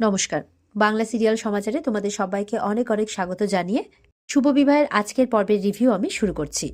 নমস্কার। বাংলা সিরিয়াল সমাচারে তোমাদের সবাইকে অনেক অনেক স্বাগত জানিয়ে শুভ বিবাহের আজকের পর্বের রিভিউ আমি শুরু করছি।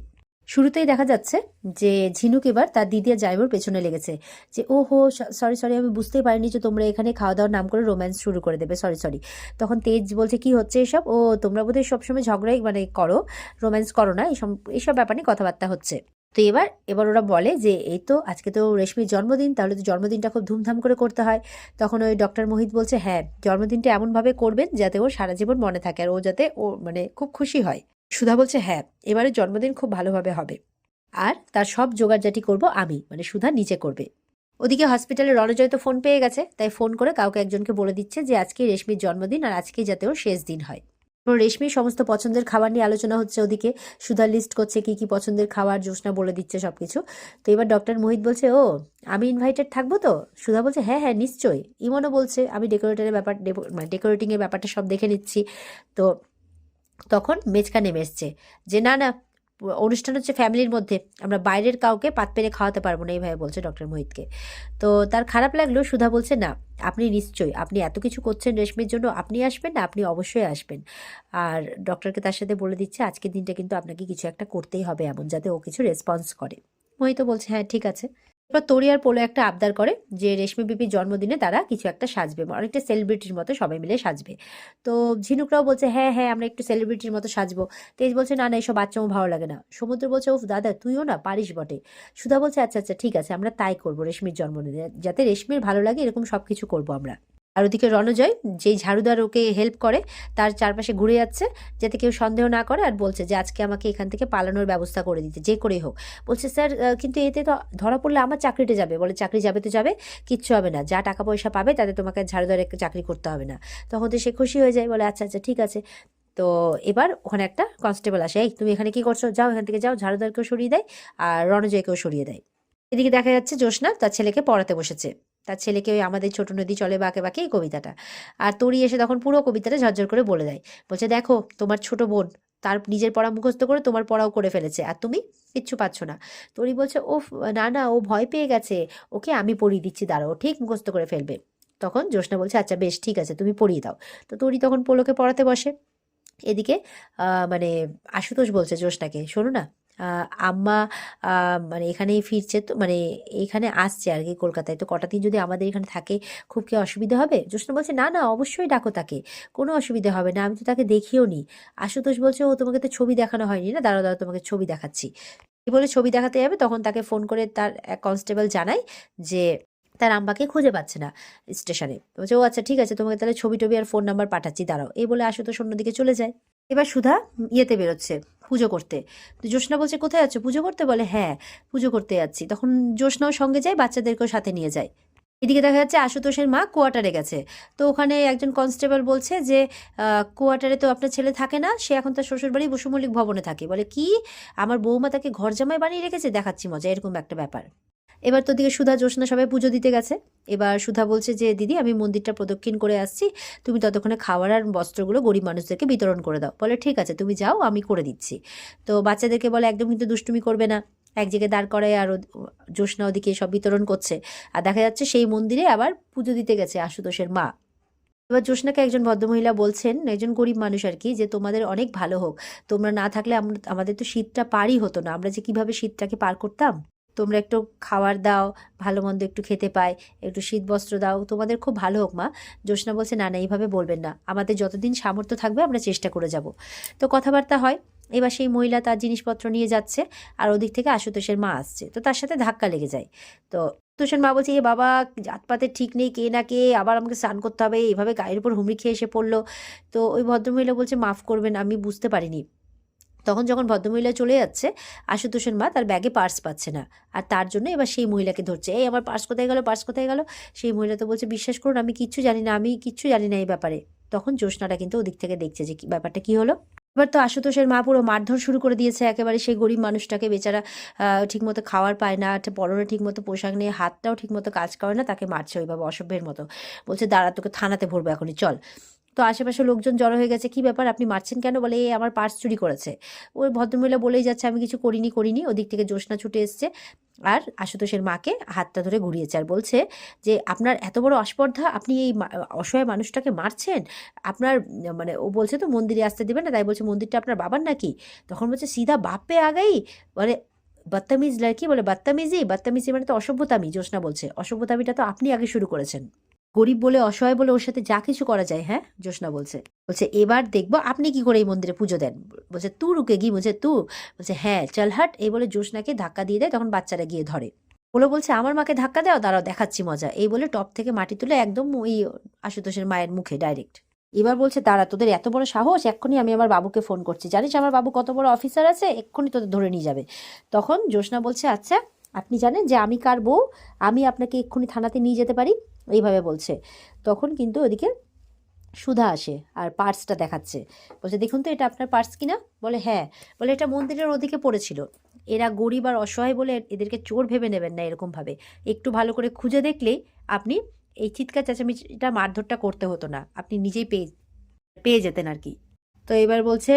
শুরুতেই দেখা যাচ্ছে যে ঝিনুক এবার তার দিদি আর জাইবুর পেছনে লেগেছে যে ও হো সরি সরি আমি বুঝতেই পারিনি যে তোমরা এখানে খাওয়া দাওয়ার নাম করে রোম্যান্স শুরু করে দেবে সরি সরি তখন তেজ বলছে, কি হচ্ছে এসব? ও, তোমরা বোধহয় সবসময় ঝগড়াই মানে করো রোম্যান্স করো না এইসব এইসব ব্যাপার কথাবার্তা হচ্ছে। তো এবার এবার ওরা বলে যে, এই তো আজকে তো রেশমির জন্মদিন, তাহলে তো জন্মদিনটা খুব ধুমধাম করে করতে হয়। তখন ওই ডক্টর মোহিত বলছে হ্যাঁ জন্মদিনটা এমনভাবে করবেন যাতে ও সারা জীবন মনে থাকে আর ও যাতে ও মানে খুব খুশি হয়। সুধা বলছে হ্যাঁ এবারে জন্মদিন খুব ভালোভাবে হবে। আর তার সব জোগাড়জাটি করব আমি মানে সুধা নিচে করবে। ওদিকে হসপিটালে রণজয় তো ফোন পেয়ে গেছে, তাই ফোন করে কাউকে একজনকে বলে দিচ্ছে যে আজকে রেশমির জন্মদিন আর আজকেই যাতে ওর শেষ দিন হয়। তো রেশমির সমস্ত পছন্দের খাবার নিয়ে আলোচনা হচ্ছে ওদিকে। সুধা লিস্ট করছে কি কি পছন্দের খাবার, জোসনা বলে দিচ্ছে সব কিছু তো এবার ডক্টর মোহিত বলছে, ও, আমি ইনভাইটেড থাকব তো? সুধা বলছে হ্যাঁ হ্যাঁ নিশ্চয়ই। ইমনও বলছে, আমি ডেকোরেটারের ব্যাপার মানে ডেকোরেটিংয়ের ব্যাপারটা সব দেখে নিচ্ছি। তো তখন মেচকা নেমে এসছে। যে, না না অনুষ্ঠান হচ্ছে ফ্যামিলির মধ্যে। আমরা বাইরের কাউকে পাত পেরে খাওয়াতে পারব না, এইভাবে বলছে ডক্টর মোহিতকে। তো তার খারাপ লাগল, সুধা বলছে, না, আপনি নিশ্চয়ই, আপনি এত কিছু করছেন রেশমির জন্য, আপনি আসবেন না, আপনি অবশ্যই আসবেন। আর ডক্টরকে তার সাথে বলে দিচ্ছে, আজকের দিনটা কিন্তু আপনাকে কিছু একটা করতেই হবে এমন, যাতে ও কিছু রেসপন্স করে। মোহিত বলছে হ্যাঁ ঠিক আছে। এবার তরি আর পোলো একটা আবদার করে যে রেশমি বিপির জন্মদিনে তারা কিছু একটা সাজবে, অনেকটা সেলিব্রিটির মতো সবাই মিলে সাজবে। তো ঝিনুকরাও বলছে হ্যাঁ হ্যাঁ আমরা একটু সেলিব্রিটির মতো সাজবো। তেজ বলছে, না না, এসব বাচ্চাও ভালো লাগে না। সমুদ্র বলছে, উফ, দাদা, তুইও না, পারিস বটে। সুধা বলছে আচ্ছা আচ্ছা ঠিক আছে, আমরা তাই করব রেশমির জন্মদিনে, যাতে রেশমির ভালো লাগে, এরকম সব কিছু করব আমরা। আর ওদিকে রণজয় যেই ঝাড়ুদার ওকে হেল্প করে, তার চারপাশে ঘুরে যাচ্ছে যাতে কেউ সন্দেহ না করে আর বলছে যে আজকে আমাকে এখান থেকে পালানোর ব্যবস্থা করে দিতে, যে করেই হোক। বলছে, স্যার কিন্তু এতে তো ধরা পড়লে আমার চাকরিটা যাবে। বলে, চাকরি যাবে তো যাবে, কিচ্ছু হবে না। যা টাকা পয়সা পাবে, তাতে তোমাকে ঝাড়ুদার চাকরি করতে হবে না। তখন তো সে খুশি হয়ে যায়, বলে আচ্ছা আচ্ছা ঠিক আছে। তো এবার ওখানে একটা কনস্টেবল আসে, এই, তুমি এখানে কি করছ? যাও এখান থেকে, যাও, ঝাড়ুদারকেও সরিয়ে দেয় আর রণজয়কেও সরিয়ে দেয়। এদিকে দেখা যাচ্ছে জ্যোৎস্না তার ছেলেকে পড়াতে বসেছে। তার ছেলেকে ওই আমাদের ছোট নদী চলে বাঁকে বাঁকে এই কবিতাটা। আর তরি এসে তখন পুরো কবিতাটা ঝরঝর করে বলে দেয়। বলছে, দেখো, তোমার ছোট বোন, তার নিজের পড়া মুখস্থ করে তোমার পড়াও করে ফেলেছে, আর তুমি কিচ্ছু পাচ্ছ না। তরি বলছে ও না না, ও ভয় পেয়ে গেছে, ওকে আমি পড়িয়ে দিচ্ছি, দাঁড়াও ঠিক মুখস্থ করে ফেলবে। তখন জ্যোৎস্না বলছে আচ্ছা বেশ, ঠিক আছে, তুমি পড়িয়ে দাও। তো তরি তখন পোলোকে পড়াতে বসে। এদিকে মানে আশুতোষ বলছে জ্যোৎস্নাকে, শোনো না আম্মা মানে এখানেই ফিরছে তো মানে এখানে আসছে আর কি কলকাতায়। তো কটা দিন যদি আমাদের এখানে থাকে, খুব কি অসুবিধা হবে? জ্যোৎস্না বলছে, না না, অবশ্যই ডাকো তাকে। কোনো অসুবিধা হবে না, আমি তো তাকে দেখিও নি। আশুতোষ বলছে, ও তোমাকে তো ছবি দেখানো হয়নি না? দাঁড়াও দাঁড়াও, তোমাকে ছবি দেখাচ্ছি। বলে, ছবি দেখাতে যাবে? তখন তাকে ফোন করে তার এক কনস্টেবল জানায় যে, তার আম্বাকে খুঁজে পাচ্ছে না স্টেশনে। বলছে, ও আচ্ছা ঠিক আছে, তোমাকে তাহলে ছবি টবি আর ফোন নাম্বার পাঠাচ্ছি, দাঁড়াও। এই বলে আশুতোষ অন্যদিকে চলে যায়। এবার সুধা ইয়েতে বেরোচ্ছে। পুজো করতে। তো জ্যোৎস্না বলছে, কোথায় যাচ্ছ পুজো করতে? বলে হ্যাঁ পুজো করতে যাচ্ছি। তখন জ্যোৎস্নাও সঙ্গে যায়, বাচ্চাদেরকেও সাথে নিয়ে যায়। এদিকে দেখা যাচ্ছে আশুতোষের মা কোয়ার্টারে গেছে। তো ওখানে একজন কনস্টেবল বলছে যে কোয়ার্টারে তো আপনার ছেলে থাকে না, সে এখন তার শ্বশুরবাড়ি বসুমল্লিক ভবনে থাকে। বলে, কি? আমার বৌমা তাকে ঘর জামাই বানিয়ে রেখেছে? দেখাচ্ছি মজা। এরকম একটা ব্যাপার। এবার তো দিকে সুধা জ্যোৎস্না সবাই পুজো দিতে গেছে। এবার সুধা বলছে যে, দিদি, আমি মন্দিরটা প্রদক্ষিণ করে আসছি। তুমি ততক্ষণে খাবার আর বস্ত্রগুলো গরিব মানুষদেরকে বিতরণ করে দাও। বলে, ঠিক আছে, তুমি যাও, আমি করে দিচ্ছি। তো বাচ্চাদেরকে বলে, একদম কিন্তু দুষ্টুমি করবে না। এক জায়গায় দাঁড় করায় আর জ্যোৎস্না ওদিকে সব বিতরণ করছে। আর দেখা যাচ্ছে সেই মন্দিরে আবার পুজো দিতে গেছে আশুতোষের মা। এবার জ্যোৎস্নাকে একজন ভদ্রমহিলা বলছেন, একজন গরিব মানুষ আর কি, যে তোমাদের অনেক ভালো হোক। তোমরা না থাকলে আমাদের তো শীতটা পারই হতো না। আমরা যে কীভাবে শীতটাকে পার করতাম? তোমরা একটু খাওয়ার দাও, ভালো মন্দ একটু খেতে পায়, একটু শীত বস্ত্র দাও, তোমাদের খুব ভালো হোক মা। জ্যোৎস্না বলছে, না না, এইভাবে বলবেন না। আমাদের যতদিন সামর্থ্য থাকবে, আমরা চেষ্টা করে যাব। তো কথাবার্তা হয়। এবার সেই মহিলা তার জিনিসপত্র নিয়ে যাচ্ছে, আর ওদিক থেকে আশুতোষের মা আসছে। তো তার সাথে ধাক্কা লেগে যায়। তো আশুতোষের মা বলছে, এ বাবা জাতপাতের ঠিক নেই, কে না কে, আবার আমাকে স্নান করতে হবে। এইভাবে গায়ের উপর হুমড়ি খেয়ে এসে পড়ল। তো ওই ভদ্রমহিলা বলছে, মাফ করবেন, আমি বুঝতে পারিনি। তখন যখন ভদ্রমহিলা চলে যাচ্ছে আশুতোষের মা তার ব্যাগে পার্স পাচ্ছে না। আর তার জন্য এবার সেই মহিলাকে ধরছে। এই, আমার পার্স কোথায় গেল? পার্স কোথায় গেল? সেই মহিলা তো বলছে, বিশ্বাস করুন, আমি কিচ্ছু জানি না, আমি কিচ্ছু জানি না এই ব্যাপারে। তখন জ্যোৎস্নাটা কিন্তু ওদিক থেকে দেখছে যে ব্যাপারটা কি হলো। এবার তো আশুতোষের মা পুরো মারধর শুরু করে দিয়েছে। একেবারে সেই গরিব মানুষটাকে বেচারা ঠিকমতো খাওয়ার পায় না পরনে ঠিকমতো পোশাক নিয়ে, হাতটাও ঠিকমতো কাজ করে না, তাকে মারছে ওইভাবে অসভ্যের মতো। বলছে, দাঁড়া, তোকে থানাতে ভরবো এখনই, চল। তো আশেপাশে লোকজন জড়ো হয়ে গেছে, কি ব্যাপার? আপনি মারছেন কেন? বলে "এ আমার পার্স চুরি করেছে। ওই ভদ্রমহিলা বলেই যাচ্ছে, আমি কিছু করিনি করিনি। ওদিক থেকে জ্যোৎস্না ছুটে এসছে। আর আশুতোষের মাকে হাতটা ধরে ঘুরিয়েছে আর বলছে যে, আপনার এত বড় অস্পর্ধা, আপনি এই অসহায় মানুষটাকে মারছেন? আপনার মানে ও বলছে তো মন্দিরে আসতে দেবে না, তাই বলছে, মন্দিরটা আপনার বাবার নাকি? তখন বলছে, সিধা বাপে আগাই। বলে, বদতমিজ কি বলে, বদতমিজি? বদতমিজি মানে তো অসভ্যতামি জোসনা বলছে। অসভ্যতামিটা তো আপনি আগে শুরু করেছেন। গরিব বলে, অসহায় বলে ওর সাথে যা কিছু করা যায় হ্যাঁ? জোসনা বলছে। বলছে, এবার দেখব আপনি কি করে এই মন্দিরে পুজো দেন? বলছে, তু রুকে গি, বলছে, তু। বলছে হ্যাঁ চল হাট। এই বলে জোসনাকে ধাক্কা দিয়ে দেয়, তখন বাচ্চারা গিয়ে ধরে। বলে বলছে, আমার মাকে ধাক্কা দাও, দাঁড়াও, দেখাচ্ছি মজা। এই বলে টপ থেকে মাটি তুলে একদম ওই আশুতোষের মায়ের মুখে ডাইরেক্ট। এবার বলছে, দাঁড়া, তোদের এত বড় সাহস, এক্ষুনি আমি আমার বাবুকে ফোন করছি। জানিস, আমার বাবু কত বড় অফিসার আছে, এক্ষুনি তোদের ধরে নিয়ে যাবে। তখন জোসনা বলছে আচ্ছা। আপনি জানেন যে আমি কার বউ, আমি আপনাকে এক্ষুনি থানাতে নিয়ে যেতে পারি? এইভাবে বলছে। তখন কিন্তু ওদিকে সুধা আসে আর পার্সটা দেখাচ্ছে। বলছে, দেখুন তো, এটা আপনার পার্স কিনা? বলে হ্যাঁ। বলে, এটা মন্দিরের ওদিকে পড়েছিল। এরা গরিব আর অসহায় বলে এদেরকে চোর ভেবে নেবেন না এরকমভাবে। একটু ভালো করে খুঁজে দেখলেই আপনি এই চিৎকার, চেঁচামেচিটা, মারধরটা করতে হতো না। আপনি নিজেই পেয়ে পেয়ে যেতেন আর কি। তো এবার বলছে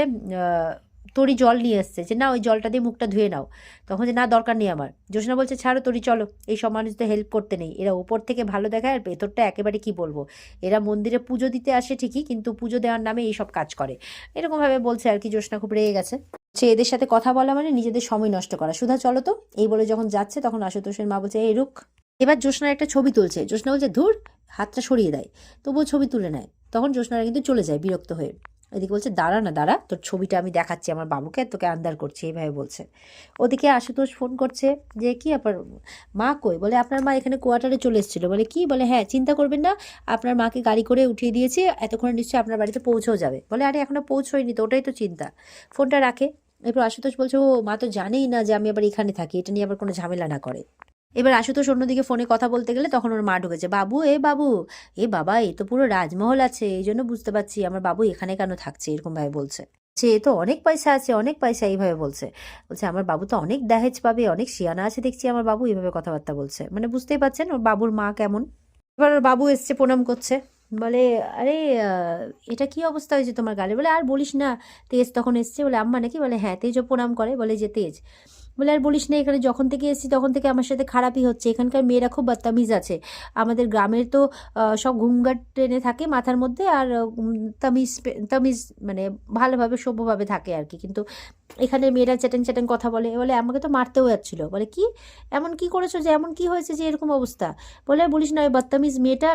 তরি জল নিয়ে এসছে যে, না, ওই জলটা দিয়ে মুখটা ধুয়ে নাও। তখন যে, না, দরকার নেই আমার। জোসনা বলছে, ছাড়ো তরি চলো। এই সব মানুষদের হেল্প করতে নেই। এরা ওপর থেকে ভালো দেখায় আর ভেতরটা একেবারে কি বলব? এরা মন্দিরে পুজো দিতে আসে ঠিকই, কিন্তু পুজো দেওয়ার নামে এই সব কাজ করে। এরকমভাবে বলছে আর কি জোসনা খুব রেগে গেছে। সে এদের সাথে কথা বলা মানে নিজেদের সময় নষ্ট করা। সুধা, চলো তো। এই বলে যখন যাচ্ছে, তখন আশুতোষের মা বলছে, এই রুক এবার জোসনার একটা ছবি তুলছে। জোসনা বলছে, ধুর, হাতটা সরিয়ে দেয়। তবুও ছবি তুলে নেয়। তখন জোসনারা কিন্তু চলে যায় বিরক্ত হয়ে। এদিকে বলছে, দাঁড়া না, দাঁড়া, তোর ছবিটা আমি দেখাচ্ছি আমার বাবুকে, তোকে আন্দার করছি। এইভাবে বলছে। ওদিকে আশুতোষ ফোন করছে যে, কি আপনার মা কই? বলে, আপনার মা এখানে কোয়ার্টারে চলে এসেছিল। বলে, কি? বলে হ্যাঁ চিন্তা করবেন না, আপনার মাকে গাড়ি করে উঠিয়ে দিয়েছে, এতক্ষণে নিশ্চয়ই আপনার বাড়িতে পৌঁছেও যাবে। বলে, আরে, এখনও পৌঁছয়নি তো, ওটাই তো চিন্তা। ফোনটা রাখে, এরপর আশুতোষ বলছে, ও, মা তো জানেই না যে আমি আবার এখানে থাকি, এটা নিয়ে আবার কোনো ঝামেলা না করে। এবার আশুতোষ অন্যদিকে ফোনে কথা বলতে গেলে তখন ওর মা ঢুকেছে, বাবু, এ বাবু, এ বাবা, এ তো পুরো রাজমহল আছে, এই জন্য বুঝতে পারছি আমার বাবু এখানে কেন থাকছে? এরকম ভাবে বলছে। সে তো অনেক পয়সা আছে, অনেক পয়সা, এইভাবে বলছে। বলছে, আমার বাবু তো অনেক দাহেজ পাবে, অনেক শিয়ানা আছে, দেখছি আমার বাবু, এইভাবে কথাবার্তা বলছে। মানে বুঝতেই পারছেন ওর বাবুর মা কেমন। এবার ওর বাবু এসছে, প্রণাম করছে। বলে, আরে এটা কি অবস্থা হয়েছে তোমার গালে? বলে, আর বলিস না, তেজ তখন এসছে। বলে, আম্মা নাকি? বলে হ্যাঁ তেজও প্রণাম করে। বলে, যে তেজ। বলে, আর বলিস না, এখানে যখন থেকে এসেছি তখন থেকে আমার সাথে খারাপই হচ্ছে। এখানকার মেয়েরা খুব বদতামিজ আছে। আমাদের গ্রামের তো সব ঘুমঘাট টেনে থাকে মাথার মধ্যে আর তামিজ তামিজ মানে ভালোভাবে, সভ্যভাবে থাকে আর কি। কিন্তু এখানে মেয়েরা চ্যাটেন চ্যাটেন কথা বলে। বলে, আমাকে তো মারতেও যাচ্ছিল। বলে, কি? এমন কি করেছ যে, এমন কি হয়েছে যে, এরকম অবস্থা? বলে আর বলিস না, ওই বদতামিজ মেয়েটা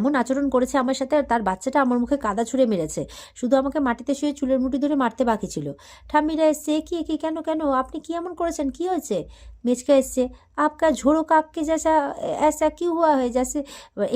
এমন আচরণ করেছে আমার সাথে আর তার বাচ্চাটা আমার মুখে কাদা ছুঁড়ে মেরেছে। শুধু আমাকে মাটিতে শুয়ে চুলের মুঠি ধরে মারতে বাকি ছিল। ঠাম্মিরা এসছে কি কি, কেন কেন? আপনি কি এমন করেছেন? কি হয়েছে? মেচকা এসছে, আপকা ঝোড়ো কাককে জেসা, এসা কি হুয়া হয়ে যাচ্ছে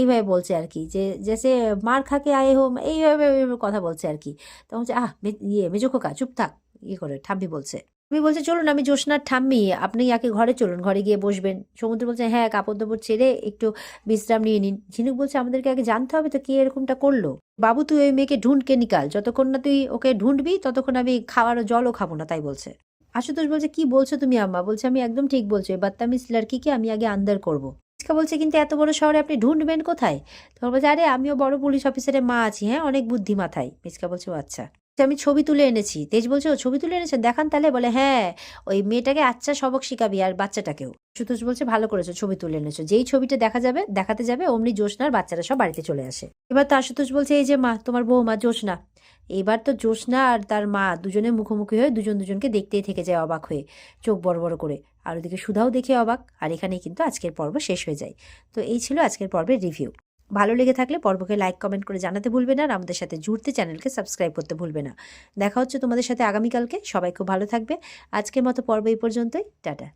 এইভাবে বলছে আর কি, যে জ্যাসে মার খাকে আয়ে হোম, এইভাবে কথা বলছে আর কি। তখন হচ্ছে আহ ইয়ে মেজো খোকা, চুপ থাক। ইয়ে করে ঠাম্মি বলছে। তুমি বলছে, চলুন, আমি জ্যোৎস্নার ঠাম্মি, আপনি আগে ঘরে চলুন, ঘরে গিয়ে বসবেন। সমুদ্র বলছে হ্যাঁ কাপড় দাপড় ছেড়ে একটু বিশ্রাম নিয়ে নিন। ঝিনুক বলছে, আমাদেরকে আগে জানতে হবে তো কে এরকমটা করল? বাবু, তুই ওই মেয়েকে ঢুঁড়কে নিকাল, যতক্ষণ না তুই ওকে ঢুঁড়বি ততক্ষণ আমি খাওয়ার জলও খাব না, তাই বলছে। আশুতোষ বলছে, কি বলছো তুমি, আম্মা? বলছে, আমি একদম ঠিক বলছো এই বাত্তামিস লড়কিকে আমি আগে আন্দার করব। বলছে, কিন্তু এত বড় শহরে আপনি ঢুঁড়বেন কোথায়? তখন বলছে, আরে, আমিও বড় পুলিশ অফিসারের মা আছি হ্যাঁ অনেক বুদ্ধি মাথায় মিচকা বলছে, "ও আচ্ছা। বলছে, আমি ছবি তুলে এনেছি। তেজ বলছে ও ছবি তুলে এনেছেন দেখান তাহলে। বলে হ্যাঁ ওই মেয়েটাকে আচ্ছা সবক শিখাবি আর বাচ্চাটাকেও। সুতোষ বলছে ভালো করেছ ছবি তুলে এনেছো। যেই ছবিটা দেখা যাবে দেখাতে যাবে অমনি জোসনার বাচ্চারা সব বাড়িতে চলে আসে। এবার তো আশুতোষ বলছে এই যে মা তোমার বৌমা জোসনা এবার তো জোসনা আর তার মা দুজনে মুখোমুখি হয়ে দুজন দুজনকে দেখতেই থেকে যায় অবাক হয়ে চোখ বড় বড় করে। আর ওদিকে সুধাও দেখে অবাক। আর এখানেই কিন্তু আজকের পর্ব শেষ হয়ে যায়। তো এই ছিল আজকের পর্বের রিভিউ। ভালো লেগে থাকলে পর্বকে লাইক কমেন্ট করে জানাতে ভুলবে না আর আমাদের সাথে জুড়তে চ্যানেলকে সাবস্ক্রাইব করতে ভুলবে না। দেখা হচ্ছে তোমাদের সাথে আগামীকালকে। সবাই খুব ভালো থাকবে। আজকের মতো পর্ব এই পর্যন্তই। টাটা।